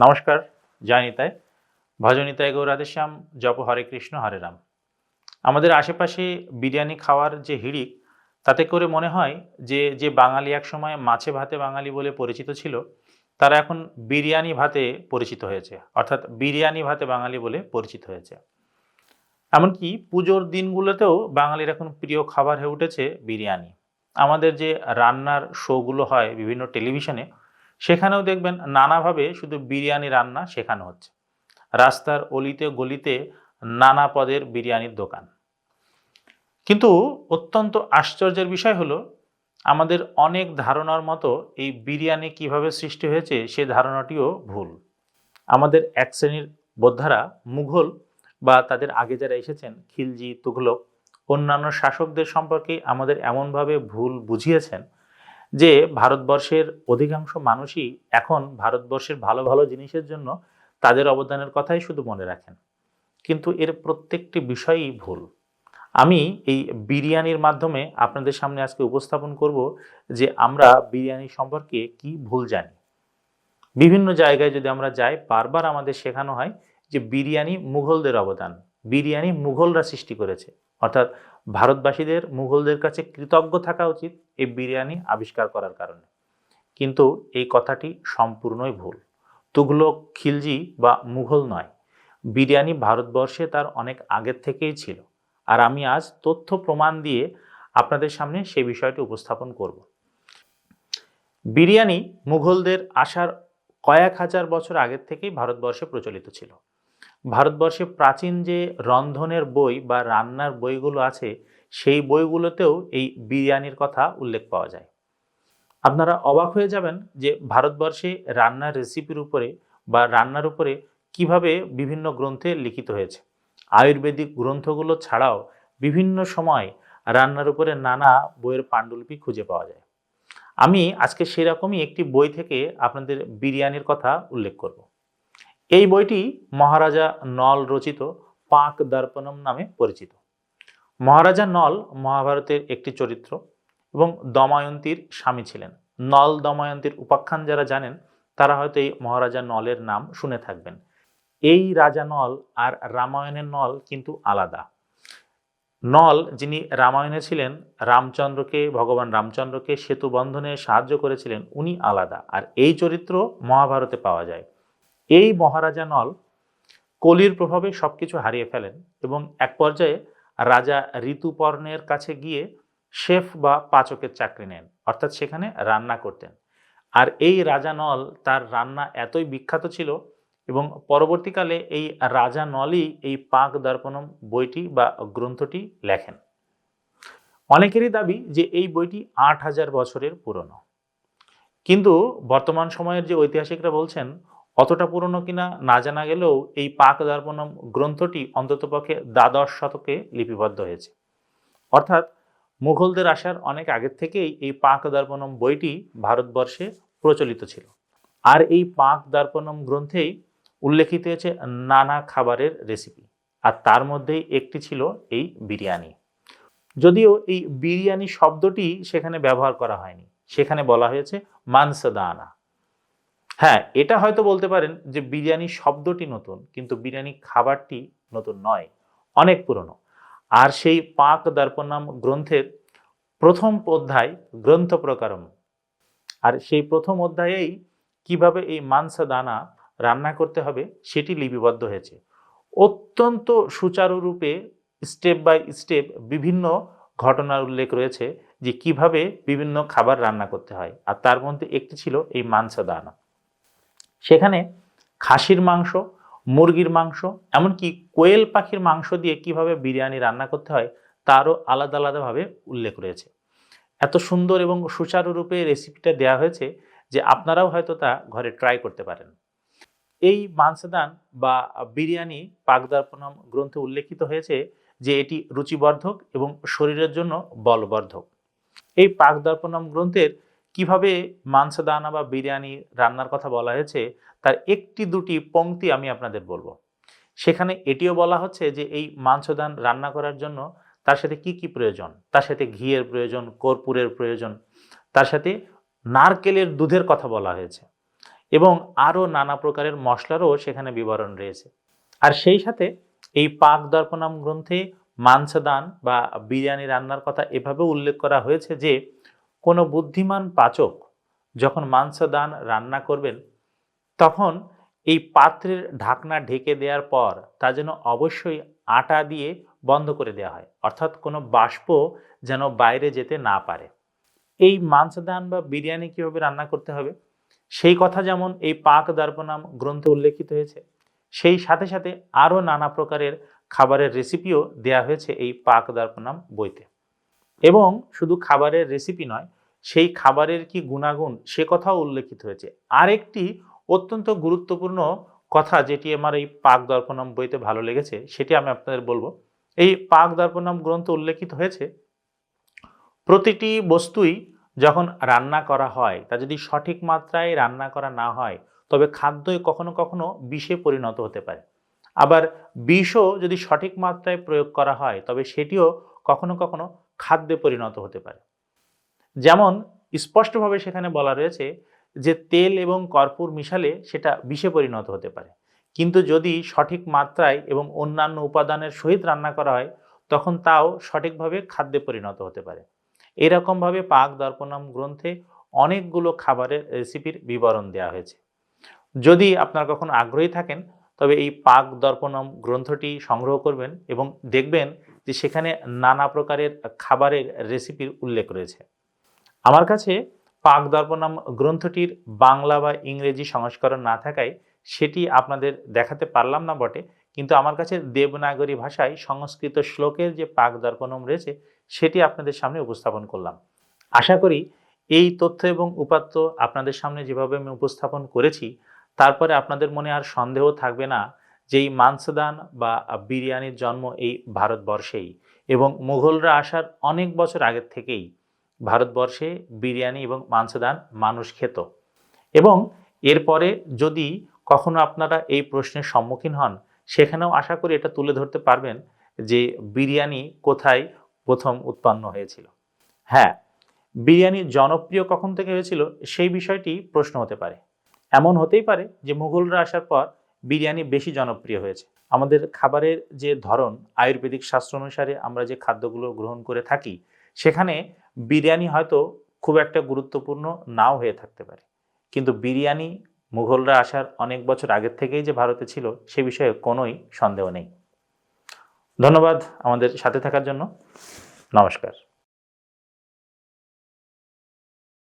নমস্কার জয়নিতায় ভজনিতায় গৌরাধেশ্যাম জপ হরে কৃষ্ণ, হরে রাম। আমাদের আশেপাশে বিরিয়ানি খাওয়ার যে হিড়িক, তাতে করে মনে হয় যে যে বাঙালি একসময় মাছে ভাতে বাঙালি বলে পরিচিত ছিল, তারা এখন বিরিয়ানি ভাতে পরিচিত হয়েছে, অর্থাৎ বিরিয়ানি ভাতে বাঙালি বলে পরিচিত হয়েছে। এমনকি পুজোর দিনগুলোতেও বাঙালির এখন প্রিয় খাবার হয়ে উঠেছে বিরিয়ানি। আমাদের যে রান্নার শোগুলো হয় বিভিন্ন টেলিভিশনে সেখানেও দেখবেন নানাভাবে শুধু বিরিয়ানি রান্না শেখানো হচ্ছে। রাস্তার অলিতে গলিতে নানা পদের বিরিয়ানির দোকান। কিন্তু অত্যন্ত আশ্চর্যের বিষয় হলো, আমাদের অনেক ধারণার মতো এই বিরিয়ানি কীভাবে সৃষ্টি হয়েছে সে ধারণাটিও ভুল। আমাদের এক শ্রেণির বোদ্ধারা মুঘল বা তাদের আগে যারা এসেছেন, খিলজি, তুঘলক, অন্যান্য শাসকদের সম্পর্কে আমাদের এমনভাবে ভুল বুঝিয়েছেন যে ভারতবর্ষের অধিকাংশ মানুষই এখন ভারতবর্ষের ভালো ভালো জিনিসের জন্য তাদের অবদানের কথাই শুধু মনে রাখেন। কিন্তু এর প্রত্যেকটি বিষয়ই ভুল। আমি এই বিরিয়ানির মাধ্যমে আপনাদের সামনে আজকে উপস্থাপন করব যে আমরা বিরিয়ানি সম্পর্কে কি ভুল জানি। বিভিন্ন জায়গায় যদি আমরা যাই, বারবার আমাদের শেখানো হয় যে বিরিয়ানি মুঘলদের অবদান, বিরিয়ানি মুঘলরা সৃষ্টি করেছে। অর্থাৎ ভারতবাসীদের মুঘলদের কাছে কৃতজ্ঞ থাকা উচিত এই বিরিয়ানি আবিষ্কার করার কারণে। কিন্তু এই কথাটি সম্পূর্ণই ভুল। তুঘলক খিলজি বা মুঘল নয়। বিরিয়ানি ভারতবর্ষে তার অনেক আগের থেকেই ছিল। আর আমি আজ তথ্য প্রমাণ দিয়ে আপনাদের সামনে সেই বিষয়টি উপস্থাপন করব। বিরিয়ানি মুঘলদের আসার কয়েক হাজার বছর আগের থেকেই ভারতবর্ষে প্রচলিত ছিল। ভারতবর্ষে প্রাচীন যে রন্ধনের বই বা রান্নার বইগুলো আছে, সেই বইগুলোতেও এই বিরিয়ানির কথা উল্লেখ পাওয়া যায়। আপনারা অবাক হয়ে যাবেন যে ভারতবর্ষে রান্নার রেসিপির উপরে বা রান্নার উপরে কীভাবে বিভিন্ন গ্রন্থে লিখিত হয়েছে। আয়ুর্বেদিক গ্রন্থগুলো ছাড়াও বিভিন্ন সময় রান্নার উপরে নানা বইয়ের পাণ্ডুলিপি খুঁজে পাওয়া যায়। আমি আজকে সেরকমই একটি বই থেকে আপনাদের বিরিয়ানির কথা উল্লেখ করব। এই বইটি মহারাজা নল রচিত পাক দর্পণম নামে পরিচিত। মহারাজা নল মহাভারতের একটি চরিত্র এবং দময়ন্তীর স্বামী ছিলেন। নল দময়ন্তীর উপাখ্যান যারা জানেন, তারা হয়তো এই মহারাজা নলের নাম শুনে থাকবেন। এই রাজা নল আর রামায়ণের নল কিন্তু আলাদা। নল যিনি রামায়ণে ছিলেন, রামচন্দ্রকে, ভগবান রামচন্দ্রকে সেতু বন্ধনে সাহায্য করেছিলেন, উনি আলাদা। আর এই চরিত্র মহাভারতে পাওয়া যায়। এই মহারাজা নল কলির প্রভাবে সবকিছু হারিয়ে ফেলেন এবং এক পর্যায়ে রাজা ঋতুপর্ণের কাছে গিয়ে শেফ বা পাচকের চাকরি নেন, অর্থাৎ সেখানে রান্না করতেন। আর এই রাজা নল তার রান্না এতই বিখ্যাত ছিল এবং পরবর্তীকালে এই রাজা নলই এই পাক দর্পণম বইটি বা গ্রন্থটি লেখেন। অনেকেরই দাবি যে এই বইটি আট হাজার বছরের পুরনো। কিন্তু বর্তমান সময়ের যে ঐতিহাসিকরা বলছেন অতটা পুরনো কিনা না জানা গেলেও এই পাক দর্পণম গ্রন্থটি অন্ততপক্ষে দ্বাদশ শতকে লিপিবদ্ধ হয়েছে। অর্থাৎ মুঘলদের আসার অনেক আগের থেকেই এই পাক দর্পণম বইটি ভারতবর্ষে প্রচলিত ছিল। আর এই পাক দর্পণম গ্রন্থেই উল্লেখিত হয়েছে নানা খাবারের রেসিপি, আর তার মধ্যেই একটি ছিল এই বিরিয়ানি। যদিও এই বিরিয়ানি শব্দটি সেখানে ব্যবহার করা হয়নি, সেখানে বলা হয়েছে মানসদানা। হ্যাঁ এটা হয়তো বলতে পারেন যে বিরিয়ানি শব্দটি নতুন, কিন্তু বিরিয়ানি খাবারটি নতুন নয়, অনেক পুরনো। আর সেই পাক দর্পণাম গ্রন্থের প্রথম অধ্যায় গ্রন্থ প্রকারম। আর সেই প্রথম অধ্যায়েই কীভাবে এই মাংসা দানা রান্না করতে হবে সেটি লিপিবদ্ধ হয়েছে। অত্যন্ত সুচারুরূপে স্টেপ বাই স্টেপ বিভিন্ন ঘটনার উল্লেখ রয়েছে যে কীভাবে বিভিন্ন খাবার রান্না করতে হয়। আর তার মধ্যে একটি ছিল এই মাংসা দানা। সেখানে খাসির মাংস, মুরগির মাংস, এমনকি কোয়েল পাখির মাংস দিয়ে কীভাবে বিরিয়ানি রান্না করতে হয় তারও আলাদা আলাদাভাবে উল্লেখ রয়েছে। এত সুন্দর এবং সুচারুরূপে রেসিপিটা দেওয়া হয়েছে যে আপনারাও হয়তো তা ঘরে ট্রাই করতে পারেন। এই মাংসদান বা বিরিয়ানি পাকদার্পণম গ্রন্থে উল্লেখিত হয়েছে যে এটি রুচিবর্ধক এবং শরীরের জন্য বলবর্ধক। এই পাকদার্পণম গ্রন্থের কীভাবে মাংসদানা বা বিরিয়ানি রান্নার কথা বলা হয়েছে, তার একটি দুটি পংক্তি আমি আপনাদের বলব। সেখানে এটিও বলা হচ্ছে যে, এই মাংসদান রান্না করার জন্য তার সাথে কি কি প্রয়োজন? তার সাথে ঘিয়ের প্রয়োজন, কর্পূরের প্রয়োজন, তার সাথে নারকেলের দুধের কথা বলা হয়েছে এবং আরও নানা প্রকারের মশলারও সেখানে বিবরণ রয়েছে। আর সেই সাথে এই পাক দর্পণাম গ্রন্থে মাংসদান বা বিরিয়ানি রান্নার কথা এভাবে উল্লেখ করা হয়েছে যে কোনো বুদ্ধিমান পাচক যখন মাংসদান রান্না করবেন, তখন এই পাত্রের ঢাকনা ঢেকে দেওয়ার পর তা যেন অবশ্যই আটা দিয়ে বন্ধ করে দেওয়া হয়, অর্থাৎ কোনো বাষ্প যেন বাইরে যেতে না পারে। এই মাংসদান বা বিরিয়ানি কীভাবে রান্না করতে হবে? সেই কথা যেমন এই পাক দর্পণাম গ্রন্থে উল্লেখিত হয়েছে, সেই সাথে সাথে আরও নানা প্রকারের খাবারের রেসিপিও দেয়া হয়েছে এই পাক দর্পণাম বইতে। এবং শুধু খাবারের রেসিপি নয়, সেই খাবারের কি গুণাগুণ সে কথাও উল্লেখিত হয়েছে। আরেকটি অত্যন্ত গুরুত্বপূর্ণ কথা যেটি আমার এই পাক দর্পণাম বইতে ভালো লেগেছে, সেটি আমি আপনাদের বলব। এই পাক দর্পণাম গ্রন্থ উল্লেখিত হয়েছে, প্রতিটি বস্তুই যখন রান্না করা হয়, তা যদি সঠিক মাত্রায় রান্না করা না হয়, তবে খাদ্যই কখনো কখনো বিষে পরিণত হতে পারে। আবার বিষও যদি সঠিক মাত্রায় প্রয়োগ করা হয়, তবে সেটিও কখনো কখনো খাদ্যে পরিণত হতে পারে। যেমন স্পষ্টভাবে সেখানে বলা রয়েছে যে তেল এবং কর্পূর মিশালে সেটা বিষে পরিণত হতে পারে। কিন্তু যদি সঠিক মাত্রায় এবং অন্যান্য উপাদানের সহিত রান্না করা হয়, তখন তাও সঠিকভাবে খাদ্যে পরিণত হতে পারে। এরকমভাবে পাক দর্পণম গ্রন্থে অনেকগুলো খাবারের রেসিপির বিবরণ দেওয়া হয়েছে। যদি আপনার কখনো আগ্রহী থাকেন, তবে এই পাক দর্পণম গ্রন্থটি সংগ্রহ করবেন এবং দেখবেন যে সেখানে নানা প্রকারের খাবারের রেসিপির উল্লেখ রয়েছে। আমার কাছে পাক দর্পণম গ্রন্থটির বাংলা বা ইংরেজি সংস্করণ না থাকায় সেটি আপনাদের দেখাতে পারলাম না বটে, কিন্তু আমার কাছে দেবনাগরী ভাষায় সংস্কৃত শ্লোকের যে পাক দর্পণম রয়েছে, সেটি আপনাদের সামনে উপস্থাপন করলাম। আশা করি এই তথ্য এবং উপাত্ত আপনাদের সামনে যেভাবে আমি উপস্থাপন করেছি, তারপরে আপনাদের মনে আর সন্দেহ থাকবে না যে এই মাংসদান বা বিরিয়ানির জন্ম এই ভারতবর্ষেই এবং মুঘলরা আসার অনেক বছর আগের থেকেই ভারতবর্ষে বিরিয়ানি এবং মাংসদান মানুষ খেত। এবং এরপরে যদি কখনো আপনারা এই প্রশ্নের সম্মুখীন হন, সেখানেও আশা করি এটা তুলে ধরতে পারবেন যে বিরিয়ানি কোথায় প্রথম উৎপন্ন হয়েছিল। হ্যাঁ বিরিয়ানি জনপ্রিয় কখন থেকে হয়েছিল সেই বিষয়টি প্রশ্ন হতে পারে। এমন হতেই পারে যে মুঘলরা আসার পর বিরিয়ানি বেশি জনপ্রিয় হয়েছে। আমাদের খাবারের যে ধরন, আয়ুর্বেদিক শাস্ত্র অনুসারে আমরা যে খাদ্যগুলো গ্রহণ করে থাকি, সেখানে বিরিয়ানি হয়তো খুব একটা গুরুত্বপূর্ণ নাও হয়ে থাকতে পারে। কিন্তু বিরিয়ানি মুঘলরা আসার অনেক বছর আগের থেকেই যে ভারতে ছিল, সে বিষয়ে কোনোই সন্দেহ নেই। ধন্যবাদ আমাদের সাথে থাকার জন্য। নমস্কার।